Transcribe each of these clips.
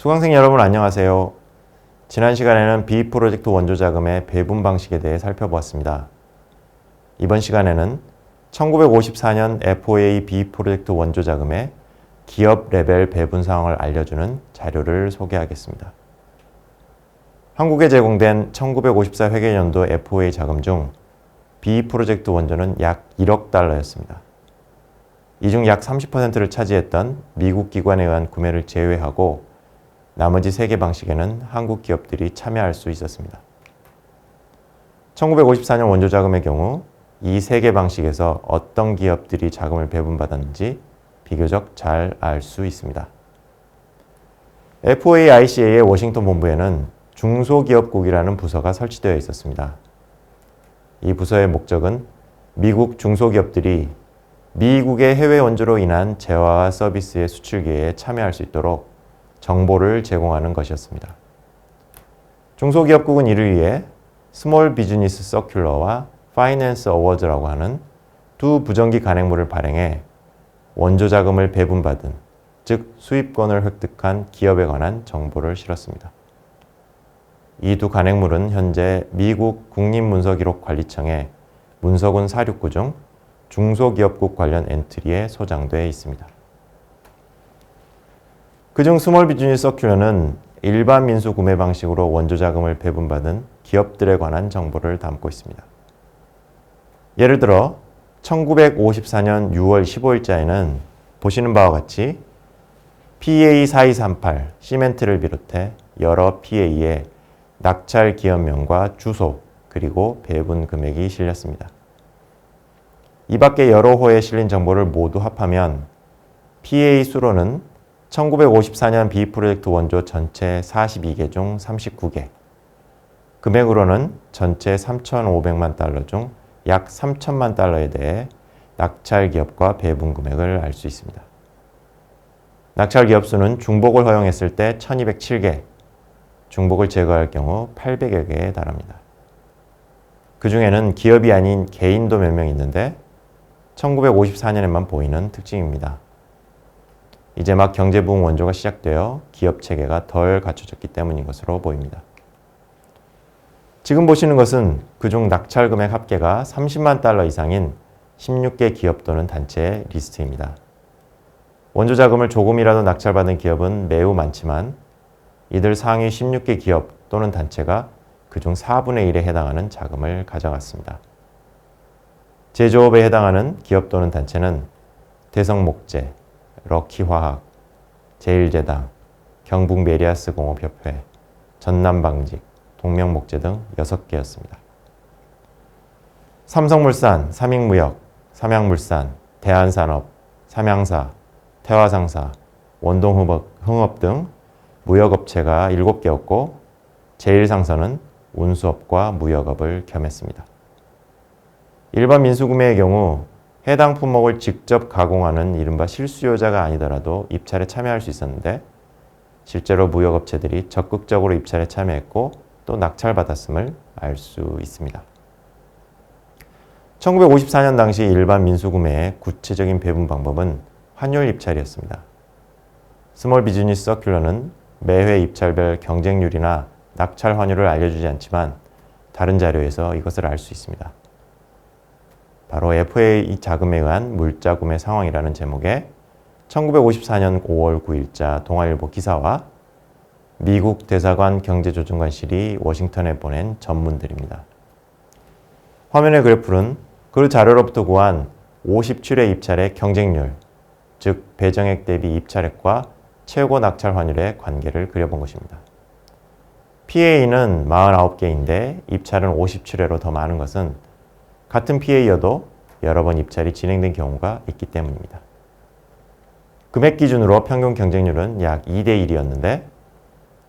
수강생 여러분 안녕하세요. 지난 시간에는 B 프로젝트 원조 자금의 배분 방식에 대해 살펴보았습니다. 이번 시간에는 1954년 FOA B 프로젝트 원조 자금의 기업 레벨 배분 상황을 알려주는 자료를 소개하겠습니다. 한국에 제공된 1954 회계연도 FOA 자금 중 B 프로젝트 원조는 약 1억 달러였습니다. 이 중 약 30%를 차지했던 미국 기관에 의한 구매를 제외하고 나머지 세 개 방식에는 한국 기업들이 참여할 수 있었습니다. 1954년 원조 자금의 경우 이 세 개 방식에서 어떤 기업들이 자금을 배분받았는지 비교적 잘 알 수 있습니다. FOAICA의 워싱턴 본부에는 중소기업국이라는 부서가 설치되어 있었습니다. 이 부서의 목적은 미국 중소기업들이 미국의 해외 원조로 인한 재화와 서비스의 수출 기회에 참여할 수 있도록 정보를 제공하는 것이었습니다. 중소기업국은 이를 위해 스몰 비즈니스 서큘러와 파이낸스 어워즈라고 하는 두 부정기 간행물을 발행해 원조 자금을 배분받은 즉 수입권을 획득한 기업에 관한 정보를 실었습니다. 이 두 간행물은 현재 미국 국립문서기록관리청의 문서군 사륙구 중 중소기업국 관련 엔트리에 소장되어 있습니다. 그중 스몰 비즈니스 서큘러는 일반 민수 구매 방식으로 원조 자금을 배분받은 기업들에 관한 정보를 담고 있습니다. 예를 들어 1954년 6월 15일자에는 보시는 바와 같이 PA 4238 시멘트를 비롯해 여러 PA의 낙찰 기업명과 주소 그리고 배분 금액이 실렸습니다. 이 밖에 여러 호에 실린 정보를 모두 합하면 PA 수로는 1954년 B 프로젝트 원조 전체 42개 중 39개. 금액으로는 전체 3,500만 달러 중 약 3천만 달러에 대해 낙찰 기업과 배분 금액을 알 수 있습니다. 낙찰 기업 수는 중복을 허용했을 때 1207개, 중복을 제거할 경우 800여 개에 달합니다. 그 중에는 기업이 아닌 개인도 몇 명 있는데 1954년에만 보이는 특징입니다. 이제 막 경제 부흥 원조가 시작되어 기업 체계가 덜 갖춰졌기 때문인 것으로 보입니다. 지금 보시는 것은 그중 낙찰 금액 합계가 30만 달러 이상인 16개 기업 또는 단체의 리스트입니다. 원조 자금을 조금이라도 낙찰받은 기업은 매우 많지만 이들 상위 16개 기업 또는 단체가 그중 4분의 1에 해당하는 자금을 가져갔습니다. 제조업에 해당하는 기업 또는 단체는 대성목재, 럭키화학, 제일제당, 경북메리아스 공업협회, 전남방직, 동명목재 등 6개였습니다. 삼성물산, 삼익무역, 삼양물산, 대한산업, 삼양사, 태화상사, 원동흥업 등 무역업체가 7개였고 제일상선은 운수업과 무역업을 겸했습니다. 일반 민수구매의 경우 해당 품목을 직접 가공하는 이른바 실수요자가 아니더라도 입찰에 참여할 수 있었는데 실제로 무역업체들이 적극적으로 입찰에 참여했고 또 낙찰받았음을 알 수 있습니다. 1954년 당시 일반 민수구매의 구체적인 배분 방법은 환율 입찰이었습니다. 스몰 비즈니스 서큘러는 매회 입찰별 경쟁률이나 낙찰 환율을 알려주지 않지만 다른 자료에서 이것을 알 수 있습니다. 바로 FA 자금에 의한 물자 구매 상황이라는 제목의 1954년 5월 9일자 동아일보 기사와 미국 대사관 경제조정관실이 워싱턴에 보낸 전문들입니다. 화면의 그래프는 그 자료로부터 구한 57회 입찰의 경쟁률, 즉 배정액 대비 입찰액과 최고 낙찰 환율의 관계를 그려본 것입니다. PA는 49개인데 입찰은 57회로 더 많은 것은 같은 PA여도 여러 번 입찰이 진행된 경우가 있기 때문입니다. 금액 기준으로 평균 경쟁률은 약 2대 1이었는데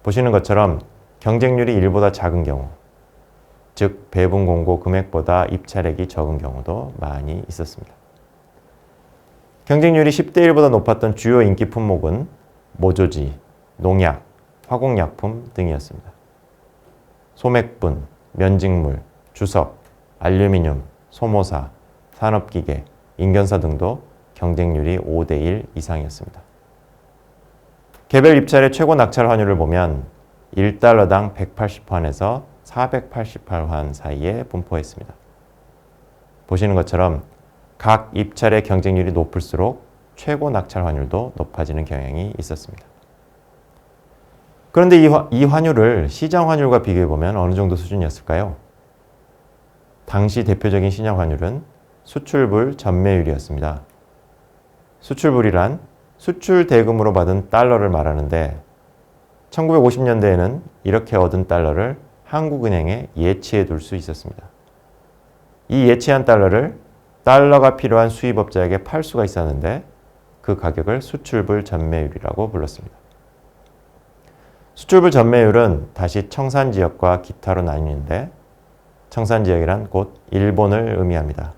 보시는 것처럼 경쟁률이 1보다 작은 경우 즉 배분 공고 금액보다 입찰액이 적은 경우도 많이 있었습니다. 경쟁률이 10대 1보다 높았던 주요 인기 품목은 모조지, 농약, 화공약품 등이었습니다. 소맥분, 면직물, 주석, 알루미늄, 소모사, 산업기계, 인견사 등도 경쟁률이 5대1 이상이었습니다. 개별 입찰의 최고 낙찰 환율을 보면 1달러당 180환에서 488환 사이에 분포했습니다. 보시는 것처럼 각 입찰의 경쟁률이 높을수록 최고 낙찰 환율도 높아지는 경향이 있었습니다. 그런데 이, 화, 이 환율을 시장 환율과 비교해 보면 어느 정도 수준이었을까요? 당시 대표적인 시장 환율은 수출불 전매율이었습니다. 수출불이란 수출 대금으로 받은 달러를 말하는데 1950년대에는 이렇게 얻은 달러를 한국은행에 예치해 둘 수 있었습니다. 이 예치한 달러를 달러가 필요한 수입업자에게 팔 수가 있었는데 그 가격을 수출불 전매율이라고 불렀습니다. 수출불 전매율은 다시 청산 지역과 기타로 나뉘는데 청산 지역이란 곧 일본을 의미합니다.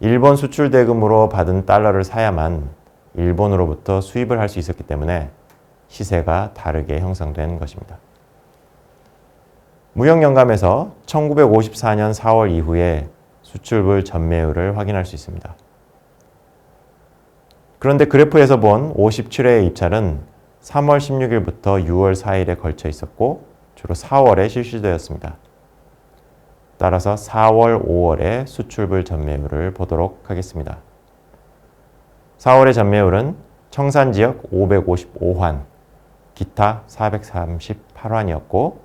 일본 수출 대금으로 받은 달러를 사야만 일본으로부터 수입을 할 수 있었기 때문에 시세가 다르게 형성된 것입니다. 무역연감에서 1954년 4월 이후에 수출불 전매율을 확인할 수 있습니다. 그런데 그래프에서 본 57회의 입찰은 3월 16일부터 6월 4일에 걸쳐 있었고 주로 4월에 실시되었습니다. 따라서 4월, 5월의 수출불 전매율을 보도록 하겠습니다. 4월의 전매율은 청산 지역 555환, 기타 438환이었고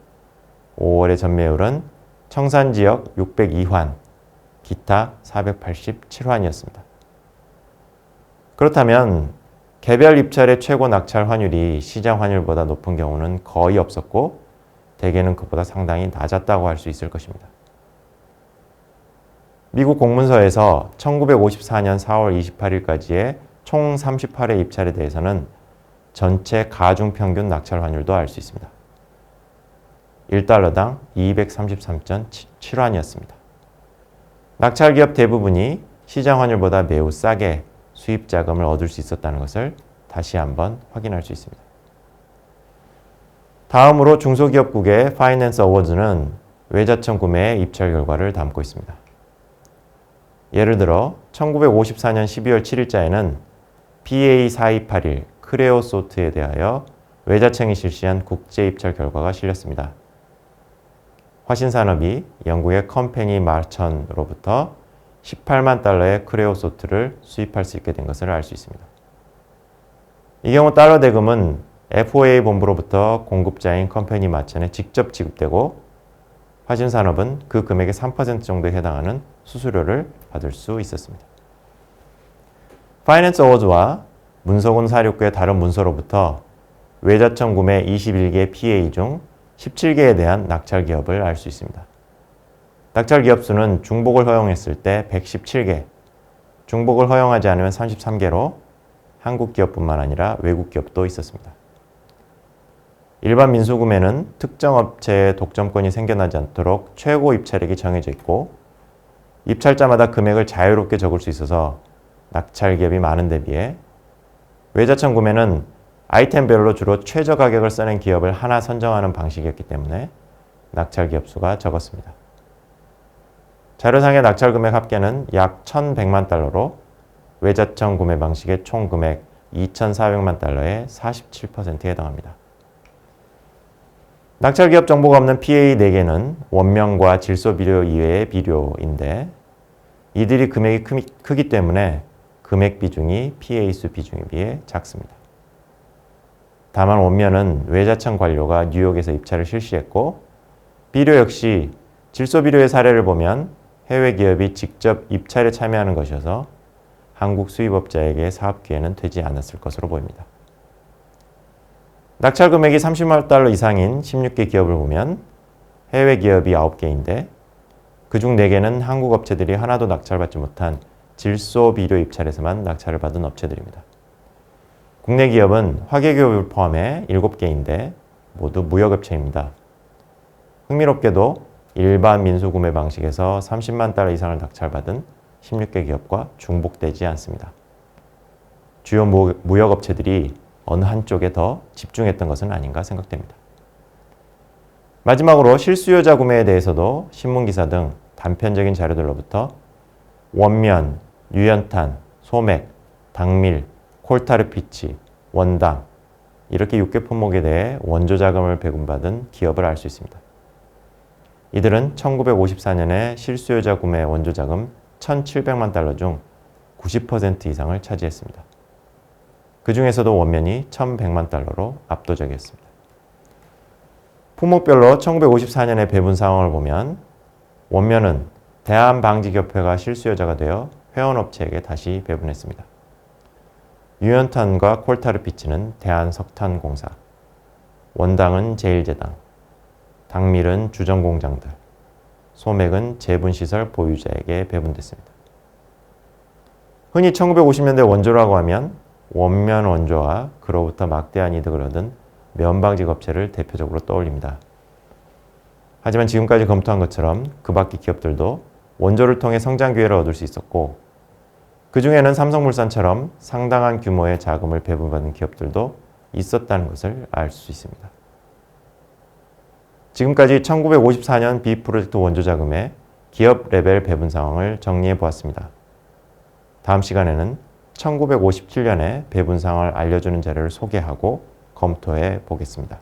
5월의 전매율은 청산 지역 602환, 기타 487환이었습니다. 그렇다면 개별 입찰의 최고 낙찰 환율이 시장 환율보다 높은 경우는 거의 없었고 대개는 그보다 상당히 낮았다고 할 수 있을 것입니다. 미국 공문서에서 1954년 4월 28일까지의 총 38회 입찰에 대해서는 전체 가중 평균 낙찰 환율도 알 수 있습니다. 1달러당 233.7원이었습니다. 낙찰 기업 대부분이 시장 환율보다 매우 싸게 수입 자금을 얻을 수 있었다는 것을 다시 한번 확인할 수 있습니다. 다음으로 중소기업국의 파이낸스 어워즈는 외자청 구매의 입찰 결과를 담고 있습니다. 예를 들어 1954년 12월 7일자에는 PA4281 크레오소트에 대하여 외자청이 실시한 국제 입찰 결과가 실렸습니다. 화신산업이 영국의 컴퍼니 마천으로부터 18만 달러의 크레오소트를 수입할 수 있게 된 것을 알 수 있습니다. 이 경우 달러 대금은 FOA 본부로부터 공급자인 컴퍼니 마천에 직접 지급되고 화신산업은 그 금액의 3% 정도에 해당하는 수수료를 받을 수 있었습니다. 파이낸스 어워즈와 문서군 사료구의 다른 문서로부터 외자청 구매 21개 PA 중 17개에 대한 낙찰 기업을 알 수 있습니다. 낙찰 기업 수는 중복을 허용했을 때 117개, 중복을 허용하지 않으면 33개로 한국 기업뿐만 아니라 외국 기업도 있었습니다. 일반 민수구매는 특정 업체의 독점권이 생겨나지 않도록 최고 입찰액이 정해져 있고 입찰자마다 금액을 자유롭게 적을 수 있어서 낙찰 기업이 많은 데 비해 외자청 구매는 아이템별로 주로 최저 가격을 써낸 기업을 하나 선정하는 방식이었기 때문에 낙찰 기업 수가 적었습니다. 자료상의 낙찰 금액 합계는 약 1,100만 달러로 외자청 구매 방식의 총 금액 2,400만 달러의 47%에 해당합니다. 낙찰 기업 정보가 없는 PA 4개는 원명과 질소 비료 이외의 비료인데 이들이 금액이 크기 때문에 금액 비중이 PA 수 비중에 비해 작습니다. 다만 원면은 외자청 관료가 뉴욕에서 입찰을 실시했고 비료 역시 질소 비료의 사례를 보면 해외 기업이 직접 입찰에 참여하는 것이어서 한국 수입업자에게 사업 기회는 되지 않았을 것으로 보입니다. 낙찰 금액이 30만 달러 이상인 16개 기업을 보면 해외 기업이 9개인데 그중 4개는 한국 업체들이 하나도 낙찰받지 못한 질소 비료 입찰에서만 낙찰을 받은 업체들입니다. 국내 기업은 화계기업을 포함해 7개인데 모두 무역업체입니다. 흥미롭게도 일반 민수구매 방식에서 30만 달러 이상을 낙찰받은 16개 기업과 중복되지 않습니다. 주요 무역업체들이 어느 한쪽에 더 집중했던 것은 아닌가 생각됩니다. 마지막으로 실수요자 구매에 대해서도 신문기사 등 단편적인 자료들로부터 원면, 유연탄, 소맥, 당밀, 콜타르피치, 원당, 이렇게 6개 품목에 대해 원조 자금을 배분받은 기업을 알 수 있습니다. 이들은 1954년에 실수요자 구매 원조 자금 1,700만 달러 중 90% 이상을 차지했습니다. 그 중에서도 원면이 1,100만 달러로 압도적이었습니다. 품목별로 1954년의 배분 상황을 보면 원면은 대한방직협회가 실수요자가 되어 회원업체에게 다시 배분했습니다. 유연탄과 콜타르 피치는 대한석탄공사, 원당은 제일제당, 당밀은 주정공장들, 소맥은 제분시설 보유자에게 배분됐습니다. 흔히 1950년대 원조라고 하면 원면 원조와 그로부터 막대한 이득을 얻은 면방직 업체를 대표적으로 떠올립니다. 하지만 지금까지 검토한 것처럼 그 밖의 기업들도 원조를 통해 성장 기회를 얻을 수 있었고 그 중에는 삼성물산처럼 상당한 규모의 자금을 배분받은 기업들도 있었다는 것을 알 수 있습니다. 지금까지 1954년 B 프로젝트 원조 자금의 기업 레벨 배분 상황을 정리해 보았습니다. 다음 시간에는 1957년에 배분 상황을 알려주는 자료를 소개하고 검토해 보겠습니다.